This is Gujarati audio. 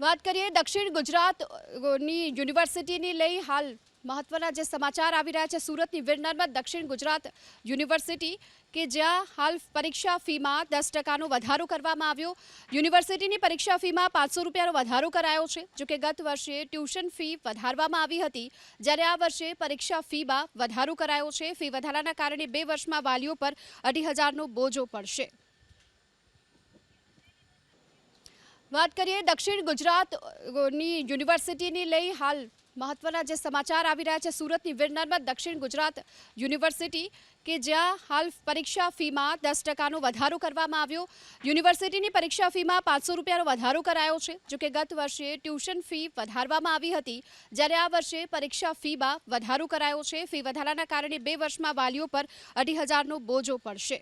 વાત કરીએ દક્ષિણ ગુજરાતની યુનિવર્સિટીની લઈ હાલ મહત્વના જે સમાચાર આવી રહ્યા છે સુરતની વિરનારમાં દક્ષિણ ગુજરાત યુનિવર્સિટી કે જ્યાં હાલ પરીક્ષા ફીમાં દસ ટકાનો વધારો કરવામાં આવ્યો. યુનિવર્સિટીની પરીક્ષા ફીમાં પાંચસો રૂપિયાનો વધારો કરાયો છે જોકે ગત વર્ષે ટ્યુશન ફી વધારવામાં આવી હતી. જ્યારે આ વર્ષે પરીક્ષા ફીમાં વધારો કરાયો છે, ફી વધારાના કારણે બે વર્ષમાં વાલીઓ પર અઢી હજારનો બોજો પડશે. વાત કરીએ દક્ષિણ ગુજરાતની યુનિવર્સિટીની લઈ હાલ મહત્વના જે સમાચાર આવી રહ્યા છે સુરતની વીર દક્ષિણ ગુજરાત યુનિવર્સિટી કે જ્યાં હાલ પરીક્ષા ફીમાં દસ ટકાનો વધારો કરવામાં આવ્યો. યુનિવર્સિટીની પરીક્ષા ફીમાં પાંચસો રૂપિયાનો વધારો કરાયો છે જોકે ગત વર્ષે ટ્યુશન ફી વધારવામાં આવી હતી. જ્યારે આ વર્ષે પરીક્ષા ફીમાં વધારો કરાયો છે, ફી વધારાના કારણે બે વર્ષમાં વાલીઓ પર અઢી હજારનો બોજો પડશે.